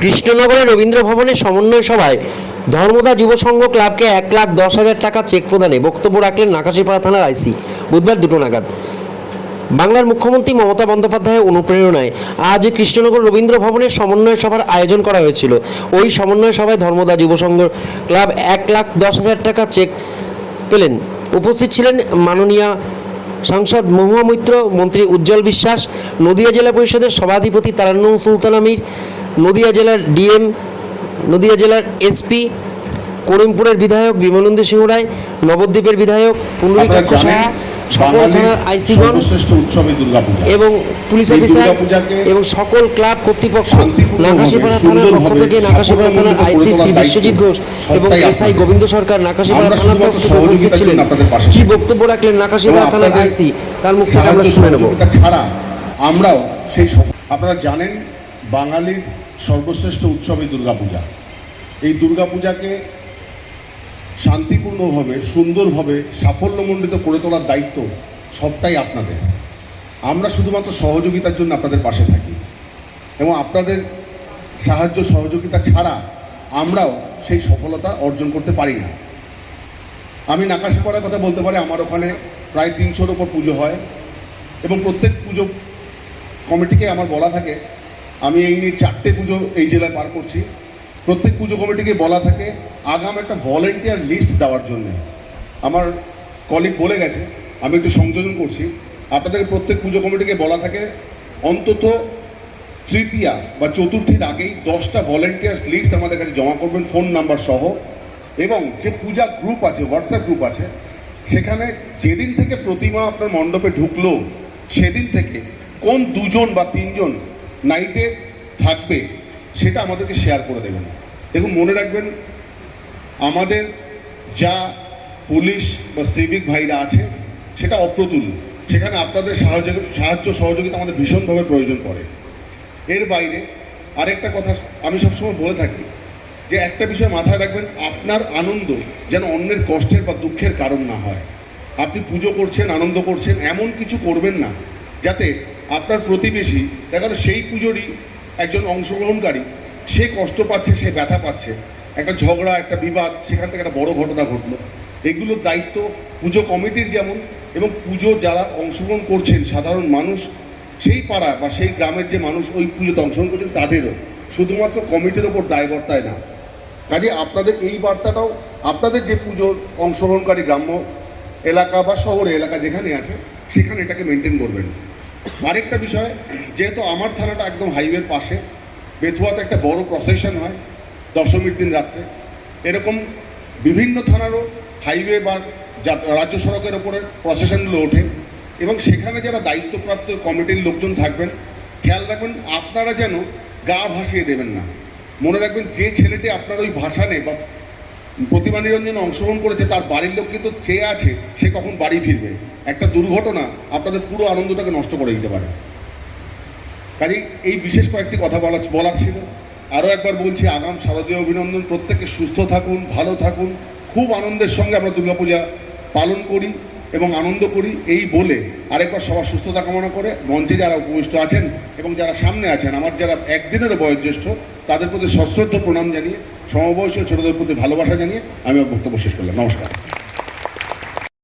কৃষ্ণনগরের রবীন্দ্র ভবনের সমন্বয় সভায় ধর্মদা যুব সংঘ ক্লাবকে এক লাখ দশ হাজার টাকা চেক প্রদানে বক্তব্য রাখলেন নাকাশিপাড়া থানার আইসি। বুধবার দুটো নাগাদ। বাংলার মুখ্যমন্ত্রী মমতা বন্দ্যোপাধ্যায়ের অনুপ্রেরণায় আজ কৃষ্ণনগর রবীন্দ্র ভবনের সমন্বয় সভার আয়োজন করা হয়েছিল। ওই সমন্বয় সভায় ধর্মদা যুব সংঘ ক্লাব এক লাখ দশ হাজার টাকা চেক পেলেন। উপস্থিত ছিলেন মাননীয় সাংসদ মহুয়া মৈত্র, মন্ত্রী উজ্জ্বল বিশ্বাস, নদিয়া জেলা পরিষদের সভাধিপতি তারান্নুম সুলতান আমির নদিয়া জেলার ডিএম নদিয়া জেলার এসপি করিমপুরের বিধায়ক বিমলেন্দু সিংহ রায় নবদ্বীপের বিধায়ক সকল থানার আইসিগণ উৎসবই দুর্গাপূজা। এবং পুলিশ অফিসার এবং সকল ক্লাব কর্তৃপক্ষ নাকাশিপাড়া থানার পক্ষ থেকে নাকাশিপাড়া থানার আইসি শ্রী বিশ্বজিৎ ঘোষ এবং এসআই গোবিন্দ সরকার নাকাশিপাড়া থানার পক্ষ থেকে উপস্থিত ছিলেন। কি বক্তব্য রাখলেন নাকাশিপাড়া থানার আইসি? তার মুখ থেকে আমরা শুনে নেব। আমরাও সেই আপনারা জানেন বাঙালির সর্বশ্রেষ্ঠ উৎসব এই দুর্গাপূজা। এই দুর্গাপূজাকে শান্তিপূর্ণভাবে, সুন্দরভাবে, সাফল্যমণ্ডিত করে তোলার দায়িত্ব সবটাই আপনাদের। আমরা শুধুমাত্র সহযোগিতার জন্য আপনাদের পাশে থাকি এবং আপনাদের সাহায্য, সহযোগিতা ছাড়া আমরাও সেই সফলতা অর্জন করতে পারি না। আমি নাকাশি পড়ার কথা বলতে পারি, আমার ওখানে প্রায় তিনশোর ওপর পুজো হয় এবং প্রত্যেক পুজো কমিটিকে আমার বলা থাকে আমি এই নিয়ে চারটে পুজো এই জেলায় পার করছি। প্রত্যেক পুজো কমিটিকে বলা থাকে, আগাম একটা ভলেন্টিয়ার লিস্ট দেওয়ার জন্য। আমার কলিগ বলে গেছে, আমি একটু সংযোজন করছি। আপনাদের প্রত্যেক পুজো কমিটিকে বলা থাকে, অন্তত তৃতীয়া বা চতুর্থীর আগেই দশটা ভলেন্টিয়ার্স লিস্ট আমাদের কাছে জমা করবেন ফোন নাম্বার সহ। এবং যে পূজা গ্রুপ আছে হোয়াটসঅ্যাপ গ্রুপ আছে, সেখানে যেদিন থেকে প্রতিমা আপনার মণ্ডপে ঢুকলো, সেদিন থেকে কোন দুজন বা তিনজন নাইটে থাকবে, সেটা আমাদেরকে শেয়ার করে দেবেন। দেখুন, মনে রাখবেন, আমাদের যা পুলিশ বা সিভিক ভাইরা আছে, সেটা অপ্রতুল। সেখানে আপনাদের সাহায্য সাহায্য সহযোগিতা আমাদের ভীষণভাবে প্রয়োজন পড়ে। এর বাইরে আরেকটা কথা আমি সবসময় বলে থাকি, যে একটা বিষয় মাথায় রাখবেন, আপনার আনন্দ যেন অন্যের কষ্টের বা দুঃখের কারণ না হয়। আপনি পুজো করছেন, আনন্দ করছেন, এমন কিছু করবেন না, যাতে আপনার প্রতিবেশী দেখা গেল সেই পুজোরই একজন অংশগ্রহণকারী, সে কষ্ট পাচ্ছে, সে ব্যথা পাচ্ছে। একটা ঝগড়া, একটা বিবাদ, সেখান থেকে একটা বড় ঘটনা ঘটলো। এগুলোর দায়িত্ব পুজো কমিটির যেমন, এবং পুজো যারা অংশগ্রহণ করছেন, সাধারণ মানুষ, সেই পাড়া বা সেই গ্রামের যে মানুষ ওই পুজোতে অংশগ্রহণ করছেন, তাদেরও। শুধুমাত্র কমিটির ওপর দায়বর্তায় না। কাজে আপনাদের এই বার্তাটাও, আপনাদের যে পুজোর অংশগ্রহণকারী গ্রাম্য এলাকা বা শহরে এলাকা যেখানে আছে, সেখানে এটাকে মেনটেন করবেন। আরেকটা বিষয়, যেহেতু আমার থানাটা একদম হাইওয়ের পাশে, বেথুয়াতে একটা বড় প্রসেশন হয় দশমীর দিন রাত্রে। এরকম বিভিন্ন থানারও হাইওয়ে বা রাজ্য সড়কের ওপরে প্রসেশনগুলো ওঠে এবং সেখানে যারা দায়িত্বপ্রাপ্ত কমিটির লোকজন থাকবেন, খেয়াল রাখবেন আপনারা যেন গা ভাসিয়ে দেবেন না। মনে রাখবেন যে ছেলেটি আপনার ওই ভাসানে বা প্রতিমা নিরঞ্জন অংশগ্রহণ করেছে, তার বাড়ির লোক কিন্তু চেয়ে আছে সে কখন বাড়ি ফিরবে। একটা দুর্ঘটনা আপনাদের পুরো আনন্দটাকে নষ্ট করে দিতে পারে। কাজেই এই বিশেষ কয়েকটি কথা বলা বলার ছিল। আরও একবার বলছি, আগাম শারদীয় অভিনন্দন। প্রত্যেকে সুস্থ থাকুন, ভালো থাকুন। খুব আনন্দের সঙ্গে আমরা দুর্গাপূজা পালন করি। এবং আনন্দ করি এই বলে আরেকবার সবার সুস্থতা কামনা করে মঞ্চে যারা উপবিষ্ট আছেন এবং যারা সামনে আছেন, আমার যারা একদিনেরও বয়োজ্যেষ্ঠ, তাদের প্রতি সশ্রদ্ধ প্রণাম জানিয়ে, সমবয়সী ছোটদের প্রতি ভালোবাসা জানিয়ে আমি বক্তব্য শেষ করলাম। নমস্কার।